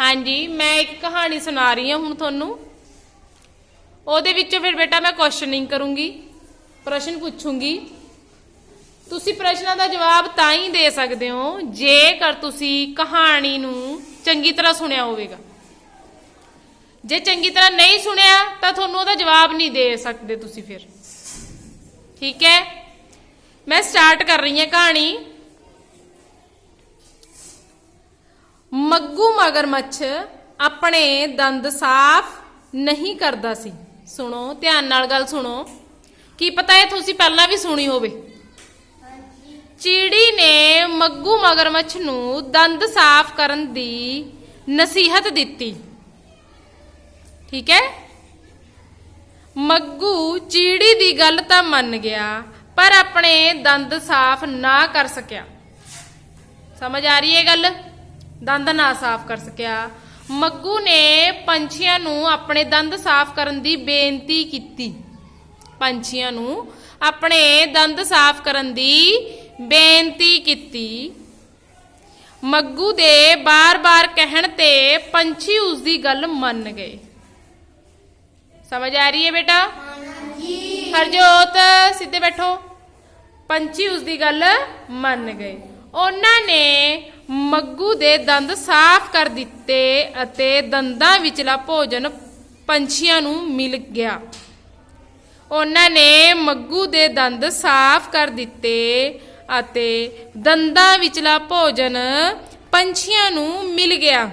ਹਾਂਜੀ, ਮੈਂ ਇੱਕ ਕਹਾਣੀ ਸੁਣਾ ਰਹੀ ਹਾਂ ਹੁਣ ਤੁਹਾਨੂੰ। ਉਹਦੇ ਵਿੱਚੋਂ ਫਿਰ ਬੇਟਾ ਮੈਂ ਕੁਐਸਚਨਿੰਗ ਕਰੂੰਗੀ, ਪ੍ਰਸ਼ਨ ਪੁੱਛੂੰਗੀ। ਤੁਸੀਂ ਪ੍ਰਸ਼ਨਾਂ ਦਾ ਜਵਾਬ ਤਾਂ ਹੀ ਦੇ ਸਕਦੇ ਹੋ ਜੇਕਰ ਤੁਸੀਂ ਕਹਾਣੀ ਨੂੰ ਚੰਗੀ ਤਰ੍ਹਾਂ ਸੁਣਿਆ ਹੋਵੇਗਾ। ਜੇ ਚੰਗੀ ਤਰ੍ਹਾਂ ਨਹੀਂ ਸੁਣਿਆ, ਤਾਂ ਤੁਹਾਨੂੰ ਉਹਦਾ ਜਵਾਬ ਨਹੀਂ ਦੇ ਸਕਦੇ ਤੁਸੀਂ ਫਿਰ। ਠੀਕ ਹੈ? ਮੈਂ ਸਟਾਰਟ ਕਰ ਰਹੀ ਹਾਂ ਕਹਾਣੀ। ਮੱਗੂ ਮਗਰਮੱਛ ਆਪਣੇ ਦੰਦ ਸਾਫ਼ ਨਹੀਂ ਕਰਦਾ ਸੀ। ਸੁਣੋ, ਧਿਆਨ ਨਾਲ ਗੱਲ ਸੁਣੋ। ਕੀ ਪਤਾ ਇਹ ਤੁਸੀਂ ਪਹਿਲਾਂ ਵੀ ਸੁਣੀ ਹੋਵੇ? ਚਿੜੀ ਨੇ ਮੱਗੂ ਮਗਰਮੱਛ ਨੂੰ ਦੰਦ ਸਾਫ਼ ਕਰਨ ਦੀ ਨਸੀਹਤ ਦਿੱਤੀ। ਠੀਕ ਹੈ? ਮੱਗੂ ਚਿੜੀ ਦੀ ਗੱਲ ਤਾਂ ਮੰਨ ਗਿਆ, ਪਰ ਆਪਣੇ ਦੰਦ ਸਾਫ਼ ਨਾ ਕਰ ਸਕਿਆ। ਸਮਝ ਆ ਰਹੀ ਹੈ ਗੱਲ? ਦੰਦ ਨਾ ਸਾਫ਼ ਕਰ ਸਕਿਆ। ਮੱਗੂ ਨੇ ਪੰਛੀਆਂ ਨੂੰ ਆਪਣੇ ਦੰਦ ਸਾਫ਼ ਕਰਨ ਦੀ ਬੇਨਤੀ ਕੀਤੀ। ਪੰਛੀਆਂ ਨੂੰ ਆਪਣੇ ਦੰਦ ਸਾਫ਼ ਕਰਨ ਦੀ ਬੇਨਤੀ ਕੀਤੀ। ਮੱਗੂ ਦੇ ਬਾਰ-ਬਾਰ ਕਹਿਣ ਤੇ ਪੰਛੀ ਉਸ ਦੀ ਗੱਲ ਮੰਨ ਗਏ। ਸਮਝ ਆ ਰਹੀ ਹੈ ਬੇਟਾ? ਹਾਂਜੀ ਹਰਜੋਤ, ਸਿੱਧੇ ਬੈਠੋ। ਪੰਛੀ ਉਸ ਦੀ ਗੱਲ ਮੰਨ ਗਏ। ਉਹਨਾਂ ਨੇ ਮੱਗੂ ਦੇ ਦੰਦ ਸਾਫ਼ ਕਰ ਦਿੱਤੇ ਅਤੇ ਦੰਦਾਂ ਵਿਚਲਾ ਭੋਜਨ ਪੰਛੀਆਂ ਨੂੰ ਮਿਲ ਗਿਆ। ਉਹਨਾਂ ਨੇ ਮੱਗੂ ਦੇ ਦੰਦ ਸਾਫ਼ ਕਰ ਦਿੱਤੇ ਅਤੇ ਦੰਦਾਂ ਵਿਚਲਾ ਭੋਜਨ ਪੰਛੀਆਂ ਨੂੰ ਮਿਲ ਗਿਆ।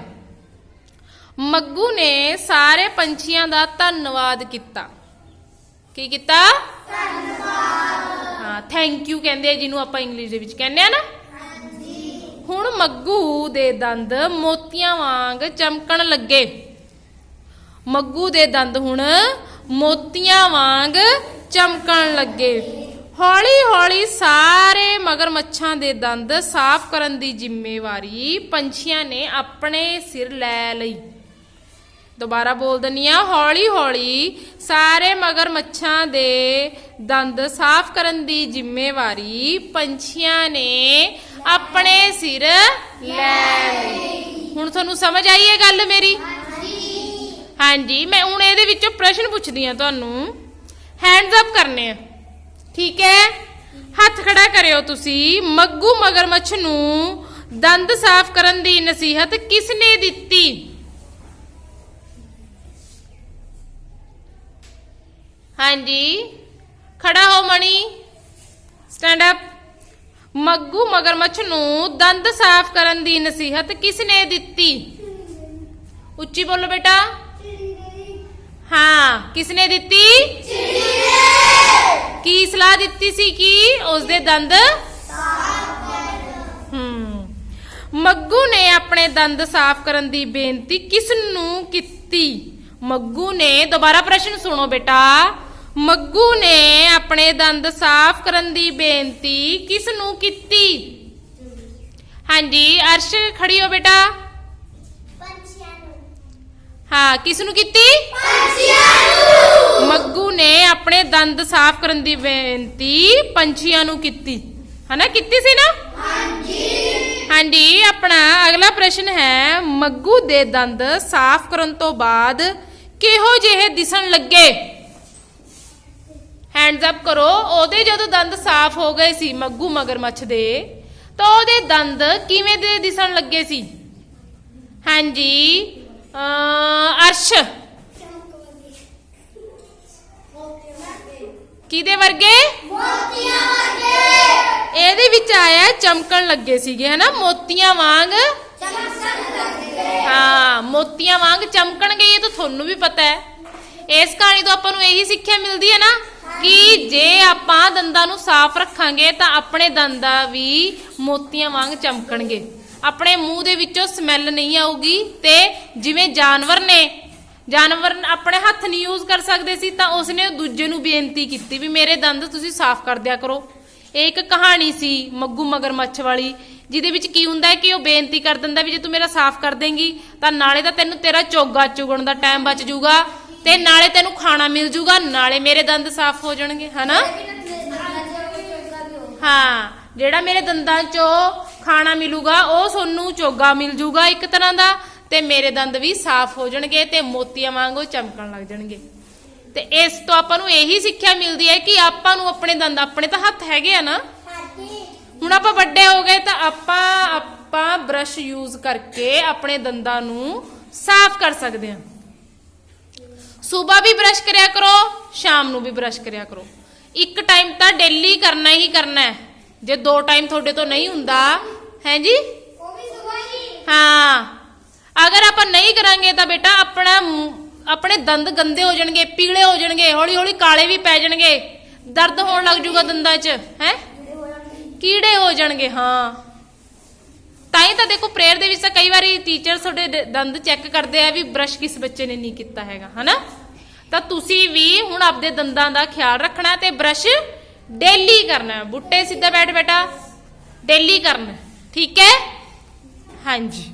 ਮੱਗੂ ਨੇ ਸਾਰੇ ਪੰਛੀਆਂ ਦਾ ਧੰਨਵਾਦ ਕੀਤਾ। ਕੀ ਕੀਤਾ? ਧੰਨਵਾਦ। ਹਾਂ ਥੈਂਕ ਯੂ ਕਹਿੰਦੇ ਆ ਜਿਹਨੂੰ ਆਪਾਂ ਇੰਗਲਿਸ਼ ਦੇ ਵਿੱਚ ਕਹਿੰਦੇ ਆ ਨਾ। ਹੁਣ ਮੱਗੂ ਦੇ ਦੰਦ ਮੋਤੀਆਂ ਵਾਂਗ ਚਮਕਣ ਲੱਗੇ। ਮੱਗੂ ਦੇ ਦੰਦ ਹੁਣ ਮੋਤੀਆਂ ਵਾਂਗ ਚਮਕਣ ਲੱਗੇ। ਹੌਲੀ-ਹੌਲੀ ਸਾਰੇ ਮਗਰਮੱਛਾਂ ਦੇ ਦੰਦ ਸਾਫ਼ ਕਰਨ ਦੀ ਜ਼ਿੰਮੇਵਾਰੀ ਪੰਛੀਆਂ ਨੇ ਆਪਣੇ ਸਿਰ ਲੈ ਲਈ। ਦੁਬਾਰਾ ਬੋਲ ਦਨੀ ਆ ਹੌਲੀ-ਹੌਲੀ ਸਾਰੇ ਮਗਰਮੱਛਾਂ ਦੇ ਦੰਦ ਸਾਫ਼ ਕਰਨ ਦੀ ਜ਼ਿੰਮੇਵਾਰੀ ਪੰਛੀਆਂ ਨੇ ਆਪਣੇ ਸਿਰ ਲੈ ਲਈ। ਹੁਣ ਤੁਹਾਨੂੰ ਸਮਝ ਆਈ ਹੈ ਗੱਲ ਮੇਰੀ? ਹਾਂਜੀ। ਮੈਂ ਹੁਣ ਇਹਦੇ ਵਿੱਚੋਂ ਪ੍ਰਸ਼ਨ ਪੁੱਛਦੀ ਆ ਤੁਹਾਨੂੰ। ਹੈਂਡਸ ਅਪ ਕਰਨੇ ਆ। ਠੀਕ ਹੈ? ਹੱਥ ਖੜਾ ਕਰਿਓ ਤੁਸੀਂ। ਮੱਗੂ ਮਗਰਮੱਛ ਨੂੰ ਦੰਦ ਸਾਫ਼ ਕਰਨ ਦੀ ਨਸੀਹਤ ਕਿਸ ਨੇ ਦਿੱਤੀ? ਹਾਂਜੀ। ਖੜਾ ਹੋ ਮਣੀ। ਸਟੈਂਡ ਅਪ ਮੱਗੂ ਮਗਰਮੱਛ ਨੂੰ ਦੰਦ ਸਾਫ਼ ਕਰਨ ਦੀ ਨਸੀਹਤ ਕਿਸ ਨੇ ਦਿੱਤੀ? ਉੱਚੀ ਬੋਲੋ ਬੇਟਾ। ਹਾਂ ਕਿਸ ਨੇ ਦਿੱਤੀ? ਕੀ ਸਲਾਹ ਦਿੱਤੀ ਸੀ ਕਿ ਉਸ ਦੇ ਦੰਦ ਹੂੰ। ਮੱਗੂ ਨੇ ਆਪਣੇ ਦੰਦ ਸਾਫ਼ ਕਰਨ ਦੀ ਬੇਨਤੀ ਕਿਸ ਨੂੰ ਕੀਤੀ? ਮੱਗੂ ਨੇ ਦੁਬਾਰਾ ਪ੍ਰਸ਼ਨ ਸੁਣੋ ਬੇਟਾ। ਮੱਗੂ ਨੇ ਆਪਣੇ ਦੰਦ ਸਾਫ਼ ਕਰਨ ਦੀ ਬੇਨਤੀ ਕਿਸ ਨੂੰ ਕੀਤੀ? ਹਾਂਜੀ ਅਰਸ਼ ਖੜੀ ਹੋ ਬੇਟਾ। ਹਾਂ ਕਿਸ ਨੂੰ। ਕੀਤੀ ਮੱਗੂ ਨੇ ਆਪਣੇ ਦੰਦ ਸਾਫ਼ ਕਰਨ ਦੀ ਬੇਨਤੀ ਪੰਛੀਆਂ ਨੂੰ ਕੀਤੀ। ਹਨਾ ਕੀਤੀ ਸੀ ਨਾ? ਹਾਂਜੀ। ਹਾਂਜੀ ਆਪਣਾ ਅਗਲਾ ਪ੍ਰਸ਼ਨ ਹੈ ਮੱਗੂ ਦੇ ਦੰਦ ਸਾਫ਼ ਕਰਨ ਤੋਂ ਬਾਅਦ ਕਿਹੋ ਜਿਹੇ ਦਿਸਣ ਲੱਗੇ? ਹੈਂਡਸ ਅਪ ਕਰੋ। ਉਹਦੇ ਜਦੋਂ ਦੰਦ ਸਾਫ਼ ਹੋ ਗਏ ਸੀ ਮੱਗੂ ਮਗਰਮੱਛ ਦੇ ਤਾਂ ਉਹਦੇ ਦੰਦ ਕਿਵੇਂ ਦੇ ਦਿਸਣ ਲੱਗੇ ਸੀ? ਹਾਂਜੀ ਅਰਸ਼। ਕਿਹਦੇ ਵਰਗੇ। ਇਹਦੇ ਵਿੱਚ ਆਇਆ ਚਮਕਣ ਲੱਗੇ ਸੀਗੇ ਹਨਾ? ਮੋਤੀਆਂ ਵਾਂਗ। ਹਾਂ ਮੋਤੀਆਂ ਵਾਂਗ ਚਮਕਣਗੇ ਇਹ ਤਾਂ ਤੁਹਾਨੂੰ ਵੀ ਪਤਾ ਹੈ। ਇਸ ਕਹਾਣੀ ਤੋਂ ਆਪਾਂ ਨੂੰ ਇਹੀ ਸਿੱਖਿਆ ਮਿਲਦੀ ਹੈ ਨਾ ਕਿ ਜੇ ਆਪਾਂ ਦੰਦਾਂ ਨੂੰ ਸਾਫ਼ ਰੱਖਾਂਗੇ ਤਾਂ ਆਪਣੇ ਦੰਦਾਂ ਵੀ ਮੋਤੀਆਂ ਵਾਂਗ ਚਮਕਣਗੇ। ਆਪਣੇ ਮੂੰਹ ਦੇ ਵਿੱਚੋਂ ਸਮੈਲ ਨਹੀਂ ਆਊਗੀ ਤੇ ਜਿਵੇਂ ਜਾਨਵਰ ਨੇ, ਜਾਨਵਰ ਆਪਣੇ ਹੱਥ ਨਹੀਂ ਯੂਜ਼ ਕਰ ਸਕਦੇ ਸੀ ਤਾਂ ਉਸਨੇ ਦੂਜੇ ਨੂੰ ਬੇਨਤੀ ਕੀਤੀ ਵੀ ਮੇਰੇ ਦੰਦ ਤੁਸੀਂ ਸਾਫ਼ ਕਰ ਦਿਆ ਕਰੋ। ਇਹ ਇੱਕ ਕਹਾਣੀ ਸੀ ਮੱਗੂ ਮਗਰਮੱਛ ਵਾਲੀ, ਜਿਹਦੇ ਵਿੱਚ ਕੀ ਹੁੰਦਾ ਕਿ ਉਹ ਬੇਨਤੀ ਕਰ ਦਿੰਦਾ ਵੀ ਜੇ ਤੂੰ ਮੇਰਾ ਸਾਫ਼ ਕਰ ਦੇਂਗੀ ਤਾਂ ਨਾਲੇ ਤਾਂ ਤੈਨੂੰ ਤੇਰਾ ਚੋਗਾ ਚੁਗਣ ਦਾ ਟਾਈਮ ਬਚ ਜਾਊਗਾ। ਤੇ ਨਾਲੇ ਤੈਨੂੰ ਖਾਣਾ ਮਿਲ ਜੂਗਾ, ਨਾਲੇ ਮੇਰੇ ਦੰਦ ਸਾਫ਼ ਹੋ ਜਾਣਗੇ, ਹਨਾ? ਹਾਂ, ਜਿਹੜਾ ਮੇਰੇ ਦੰਦਾਂ ਚੋਂ ਖਾਣਾ ਮਿਲੂਗਾ, ਉਹ ਤੁਹਾਨੂੰ ਚੋਗਾ ਮਿਲ ਜਾਊਗਾ ਇੱਕ ਤਰ੍ਹਾਂ ਦਾ, ਤੇ ਮੇਰੇ ਦੰਦ ਵੀ ਸਾਫ਼ ਹੋ ਜਾਣਗੇ ਤੇ ਮੋਤੀਆਂ ਵਾਂਗੂ ਚਮਕਣ ਲੱਗ ਜਾਣਗੇ। ਤੇ ਇਸ ਤੋਂ ਆਪਾਂ ਨੂੰ ਇਹੀ ਸਿੱਖਿਆ ਮਿਲਦੀ ਹੈ ਕਿ ਆਪਾਂ ਨੂੰ ਆਪਣੇ ਦੰਦ, ਆਪਣੇ ਤਾਂ ਹੱਥ ਹੈਗੇ ਆ ਨਾ। ਹੁਣ ਆਪਾਂ ਵੱਡੇ ਹੋ ਗਏ ਤਾਂ ਆਪਾਂ ਆਪਾਂ ਬ੍ਰਸ਼ ਯੂਜ਼ ਕਰਕੇ ਆਪਣੇ ਦੰਦਾਂ ਨੂੰ ਸਾਫ਼ ਕਰ ਸਕਦੇ ਹਾਂ। ਸਵੇਰ ਵੀ ਬ੍ਰਸ਼ ਕਰਿਆ ਕਰੋ ਸ਼ਾਮ ਨੂੰ ਵੀ ਬ੍ਰਸ਼ ਕਰਿਆ ਕਰੋ। ਇੱਕ ਟਾਈਮ ਤਾਂ ਡੇਲੀ ਕਰਨਾ ਹੀ ਕਰਨਾ ਹੈ। ਜੇ ਦੋ ਟਾਈਮ ਤੁਹਾਡੇ ਤੋਂ ਨਹੀਂ ਹੁੰਦਾ ਹੈ ਜੀ? ਹਾਂ। ਅਗਰ ਆਪਾਂ ਨਹੀਂ ਕਰਾਂਗੇ ਤਾਂ ਬੇਟਾ ਆਪਣਾ ਆਪਣੇ ਦੰਦ ਗੰਦੇ ਹੋ ਜਾਣਗੇ ਪੀਲੇ ਹੋ ਜਾਣਗੇ ਹੌਲੀ ਹੌਲੀ ਕਾਲੇ ਵੀ ਪੈ ਜਾਣਗੇ। ਦਰਦ ਹੋਣ ਲੱਗ ਜੂਗਾ ਦੰਦਾਂ 'ਚ ਹੈ? ਕੀੜੇ ਹੋ ਜਾਣਗੇ ਹਾਂ। ਤਾਂ ਹੀ ਤਾਂ ਦੇਖੋ ਪ੍ਰੇਅਰ ਦੇ ਵਿੱਚ ਤਾਂ ਕਈ ਵਾਰੀ ਟੀਚਰ ਤੁਹਾਡੇ ਦੰਦ ਚੈੱਕ ਕਰਦੇ ਆ ਵੀ ਬ੍ਰਸ਼ ਕਿਸ ਬੱਚੇ ਨੇ ਨਹੀਂ ਕੀਤਾ ਹੈਗਾ ਹਨਾ? ਤਾਂ ਤੁਸੀਂ ਵੀ ਹੁਣ ਆਪਦੇ ਦੰਦਾਂ ਦਾ ਖਿਆਲ ਰੱਖਣਾ ਤੇ ਬ੍ਰਸ਼ ਡੇਲੀ ਕਰਨਾ ਹੈ। ਬੁੱਟੇ ਸਿੱਧਾ ਬੈਠ ਬੇਟਾ, ਡੇਲੀ ਕਰਨਾ, ਠੀਕ ਹੈ ਹਾਂਜੀ